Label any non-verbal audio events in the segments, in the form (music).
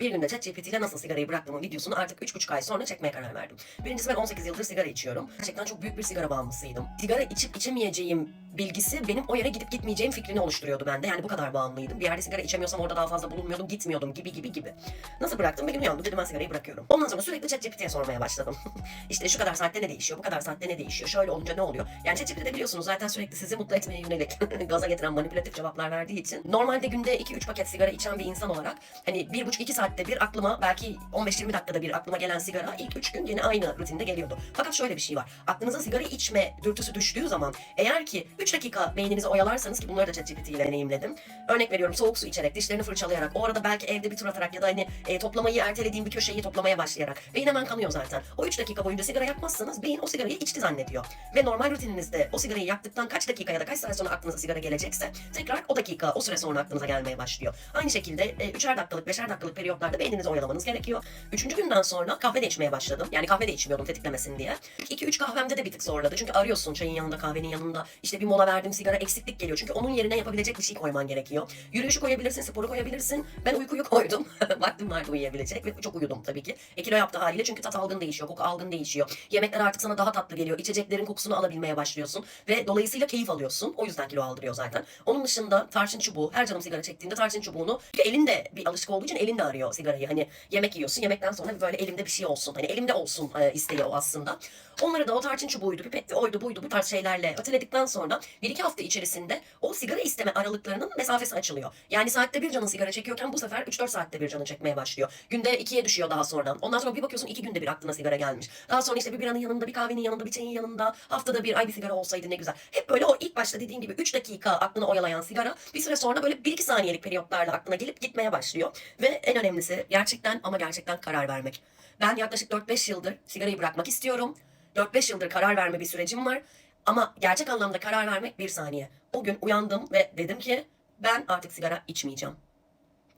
Bir günde ChatGPT ile nasıl sigarayı bıraktığımın videosunu artık 3,5 ay sonra çekmeye karar verdim. Birincisi ben 18 yıldır sigara içiyorum. Gerçekten çok büyük bir sigara bağımlısıydım. Sigara içip içemeyeceğim bilgisi benim o yere gidip gitmeyeceğim fikrini oluşturuyordu bende. Yani bu kadar bağımlıydım. Bir yerde sigara içemiyorsam orada daha fazla bulunmuyordum, gitmiyordum gibi gibi gibi. Nasıl bıraktım? Bir gün uyandım dedim ben sigarayı bırakıyorum. Ondan sonra sürekli ChatGPT'ye sormaya başladım. (laughs) işte şu kadar saatte ne değişiyor, bu kadar saatte ne değişiyor, şöyle olunca ne oluyor? Yani ChatGPT'de biliyorsunuz zaten sürekli sizi mutlu etmeye yönelik (laughs) gaza getiren manipülatif cevaplar verdiği için normalde günde 2-3 paket sigara içen bir insan olarak hani 1,5-2 saatte bir aklıma belki 15-20 dakikada bir aklıma gelen sigara ilk 3 gün yine aynı rutinde geliyordu. Fakat şöyle bir şey var. Aklınıza sigara içme dürtüsü düştüğü zaman eğer ki 3 dakika beyninizi oyalarsanız ki bunları da ChatGPT ile deneyimledim. Örnek veriyorum soğuk su içerek, dişlerini fırçalayarak, o arada belki evde bir tur atarak ya da hani e, toplamayı ertelediğim bir köşeyi toplamaya başlayarak. Beyin hemen kanıyor zaten. O 3 dakika boyunca sigara yakmazsanız beyin o sigarayı içti zannediyor. Ve normal rutininizde o sigarayı yaktıktan kaç dakika ya da kaç saat sonra aklınıza sigara gelecekse tekrar o dakika, o süre sonra aklınıza gelmeye başlıyor. Aynı şekilde e, üçer dakikalık, beşer dakikalık periyotlarda beyninizi oyalamanız gerekiyor. Üçüncü günden sonra kahve de içmeye başladım. Yani kahve de içmiyordum tetiklemesin diye. 2-3 kahvemde de bir tık zorladı. Çünkü arıyorsun çayın yanında, kahvenin yanında. İşte bir mola verdim, sigara eksiklik geliyor. Çünkü onun yerine yapabilecek bir şey koyman gerekiyor. Yürüyüşü koyabilirsin, sporu koyabilirsin. Ben uykuyu (laughs) koydum. (laughs) Vaktim vardı uyuyabilecek ve çok uyudum tabii ki. E kilo yaptı haliyle çünkü tat algın değişiyor, koku algın değişiyor. Yemekler artık sana daha tatlı geliyor. İçeceklerin kokusunu alabilmeye başlıyorsun. Ve dolayısıyla keyif alıyorsun. O yüzden kilo aldırıyor zaten. Onun dışında tarçın çubuğu, her canım sigara çektiğinde tarçın çubuğunu çünkü elinde bir alışık olduğu için elinde arıyor sigarayı. Hani yemek yiyorsun, yemekten sonra böyle elimde bir şey olsun. Hani elimde olsun e, isteği o aslında. Onları da o tarçın çubuğuydu, pipetti, oydu buydu bu tarz şeylerle öteledikten sonra bir iki hafta içerisinde o sigara isteme aralıklarının mesafesi açılıyor. Yani saatte bir canın sigara çekiyorken bu sefer 3-4 saatte bir canın çekmeye başlıyor. Günde ikiye düşüyor daha sonradan. Ondan sonra bir bakıyorsun iki günde bir aklına sigara gelmiş. Daha sonra işte bir biranın yanında, bir kahvenin yanında, bir çayın yanında, haftada bir ay bir sigara olsaydı ne güzel. Hep böyle o ilk başta dediğim gibi 3 dakika aklını oyalayan sigara bir süre sonra böyle 1-2 saniyelik periyotlarla aklına gelip gitmeye başlıyor. Ve en önemlisi gerçekten ama gerçekten karar vermek. Ben yaklaşık 4-5 yıldır sigarayı bırakmak istiyorum. 4-5 yıldır karar verme bir sürecim var. Ama gerçek anlamda karar vermek bir saniye. O gün uyandım ve dedim ki ben artık sigara içmeyeceğim.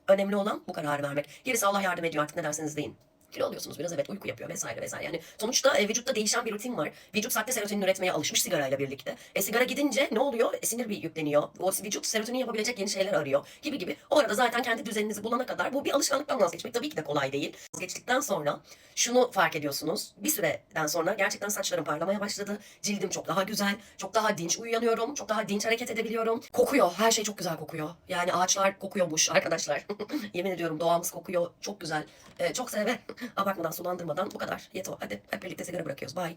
Önemli olan bu kararı vermek. Gerisi Allah yardım ediyor artık ne derseniz deyin. Kilo alıyorsunuz biraz evet uyku yapıyor vesaire vesaire. Yani sonuçta e, vücutta değişen bir rutin var. Vücut sahte serotonin üretmeye alışmış sigarayla birlikte. E sigara gidince ne oluyor? E, sinir bir yükleniyor. O vücut serotonin yapabilecek yeni şeyler arıyor gibi gibi. O arada zaten kendi düzeninizi bulana kadar bu bir alışkanlıktan vazgeçmek tabii ki de kolay değil. Vazgeçtikten sonra şunu fark ediyorsunuz. Bir süreden sonra gerçekten saçlarım parlamaya başladı. Cildim çok daha güzel. Çok daha dinç uyanıyorum. Çok daha dinç hareket edebiliyorum. Kokuyor. Her şey çok güzel kokuyor. Yani ağaçlar kokuyormuş arkadaşlar. (laughs) Yemin ediyorum doğamız kokuyor. Çok güzel. E, çok severim. Abartmadan sulandırmadan bu kadar. Yeto. Hadi hep birlikte sigara bırakıyoruz. Bye.